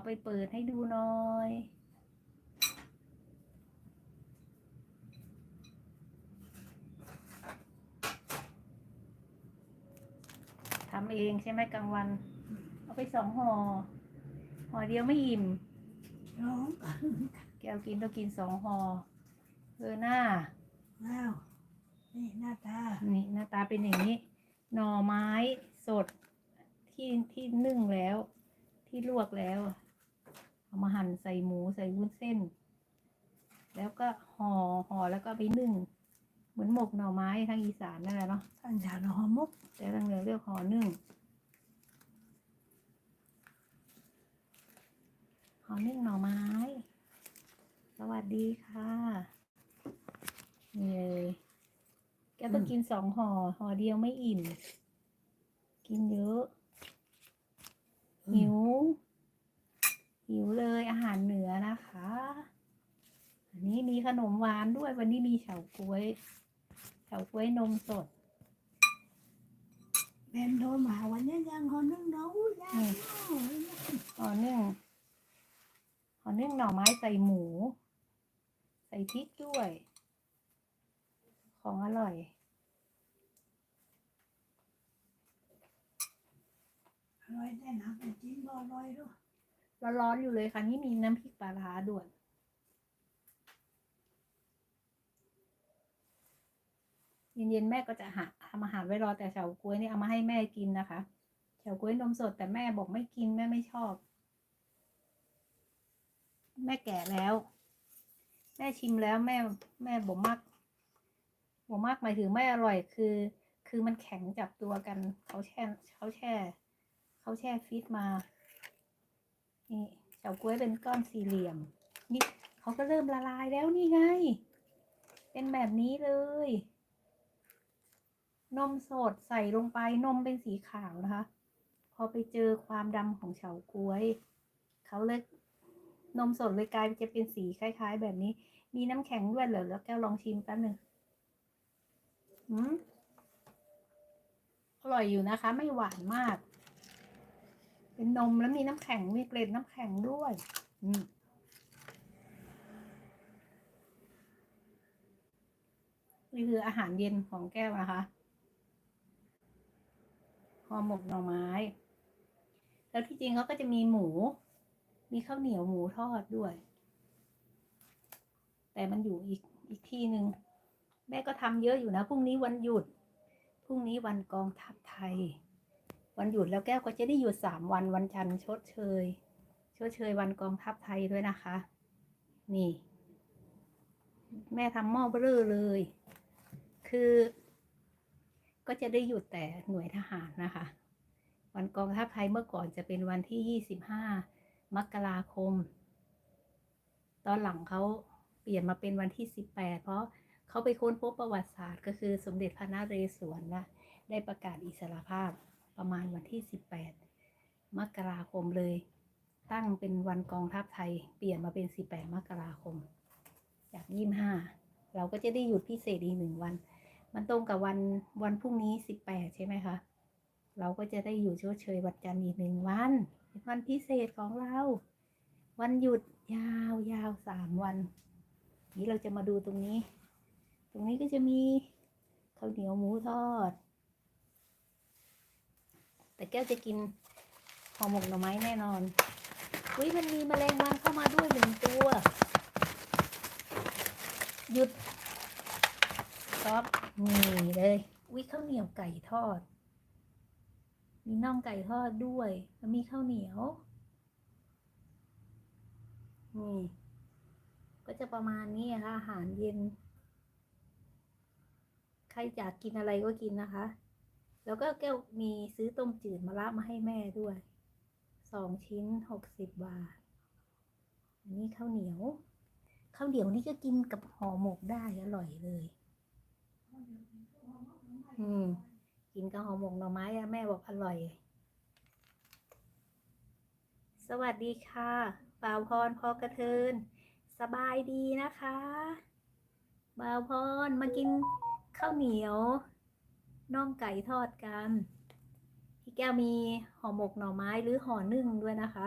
เอาไปเปิดให้ดูหน่อยทำเองใช่ไหมกลางวัน เอาไปสองห่อห่อเดียวไม่อิ่มร้องกันแก้วกินต้องกินสองห่อเออหน้าว้าวนี่หน้าตา นี่หน้าตาเป็นอย่างนี้ หน่อไม้สดที่ที่นึ่งแล้ว ที่ลวกแล้ว เอามาหั่นใส่หมูใส่วุ้นเส้น แล้วก็ห่อห่อแล้วก็ไปนึ่ง เหมือนหมกหน่อไม้ทางอีสานนั่นแหละเนาะท่านอยากหอมมุกแต่ทางเหนือเรียกห่อนึ่งห่อนึ่งหน่อไม้ สวัสดีค่ะนี่เลยแกต้องกินสองห่อห่อเดียวไม่อิ่ม กินเยอะ หิว หิวเลยอาหารเหนือนะคะ อันนี้มี ขนมหวานด้วย วันนี้มีเฉาก๊วยเฉาก๊วยนมสดแมนโทรมาวันนี้ยังคนนึงเนาะยาอืมห่อนึ่งห่อนึ่งหน่อไม้ใส่หมู ใส่พริกด้วย ของอร่อยอร่อยได้นะเป็นจริงบ่อร่อยด้วยร้อนๆอยู่เลยค่ะนี่มีน้ำพริกปลาร้าด่วน เย็นๆแม่ก็จะหาทำอาหารไว้รอแต่เฉาก๊วยนี่เอามาให้แม่กินนะคะเฉาก๊วยนมสดแต่แม่บอกไม่กินแม่ไม่ชอบ แม่แก่แล้ว แม่ชิมแล้วแม่แม่บอกมากบอกมากหมายถึงไม่อร่อยคือ คือมันแข็งจับตัวกันเขาแช่เขาแช่เขาแช่ฟิตมานี่เฉาก๊วยเป็นก้อนสี่เหลี่ยม นี่เขาก็เริ่มละลายแล้วนี่ไง เป็นแบบนี้เลย นมสดใส่ลงไปนมเป็นสีขาวนะคะ พอไปเจอความดำของเฉาก๊วย เขาเลยนมสดเลยกลายจะเป็นสีคล้าย ๆ แบบนี้ มีน้ำแข็งด้วยเหรอแล้วแก้วลองชิมแป๊บหนึ่งอืมอร่อยอยู่นะคะ ไม่หวานมาก เป็นนมแล้วมีน้ำแข็งมีเกล็ดน้ำแข็งด้วย อืมนี่คืออาหารเย็นของแก้วนะคะ ห่อหมกหน่อไม้ แล้วที่จริงเขาก็จะมีหมู มีข้าวเหนียวหมูทอดด้วย แต่มันอยู่อีกอีกที่หนึ่งแม่ก็ทำเยอะอยู่นะพรุ่งนี้วันหยุดพรุ่งนี้วันกองทัพไทย วันหยุดแล้วแก้วก็จะได้หยุดสามวันวันจันทร์ชดเชยชดเชยวันกองทัพไทยด้วยนะคะ นี่ แม่ทำหม้อเบ้อเลย คือ ก็จะได้หยุดแต่หน่วยทหารนะคะ วันกองทัพไทยเมื่อก่อนจะเป็นวันที่ยี่สิบห้ามกราคม ตอนหลังเขาเปลี่ยนมาเป็นวันที่สิบแปดเพราะเขาไปค้นพบประวัติศาสตร์ก็คือสมเด็จพระนเรศวรนะได้ประกาศอิสรภาพประมาณวันที่ 18 มกราคมเลย ตั้งเป็นวันกองทัพไทย เปลี่ยนมาเป็น 18 มกราคม จาก 25 เราก็จะได้หยุดพิเศษอีกหนึ่งวัน มันตรงกับวันวันพรุ่งนี้18ใช่ไหมคะ เราก็จะได้อยู่ชดเชยวันจันทร์อีกหนึ่งวันเป็นวันพิเศษของเรา วันหยุดยาวยาวสามวัน นี้เราจะมาดูตรงนี้ ตรงนี้ก็จะมีข้าวเหนียวหมูทอด แต่แก้วจะกินห่อหมกหน่อไม้แน่นอนอุ้ยมันมีแมลงวันเข้ามาด้วยหนึ่งตัว หยุด ซอฟนี่เลยอุ้ยข้าวเหนียวไก่ทอด มีน่องไก่ทอดด้วยแล้วมีข้าวเหนียวนี่ก็จะประมาณนี้ค่ะอาหารเย็น ใครอยากกินอะไรก็กินนะคะ แล้วก็แก้วมีซื้อต้มจืดมะระมาให้แม่ด้วยสองชิ้นหกสิบบาท อันนี้ข้าวเหนียว ข้าวเหนียวนี่ก็กินกับห่อหมกได้อร่อยเลย อืม กินกับห่อหมกหน่อไม้อะแม่บอกอร่อย สวัสดีค่ะบ่าวพรพอกระเทิน สบายดีนะคะบ่าวพรมากินข้าวเหนียวน่องไก่ทอดกัน พี่แก้วมีห่อหมกหน่อไม้หรือห่อนึ่งด้วยนะคะ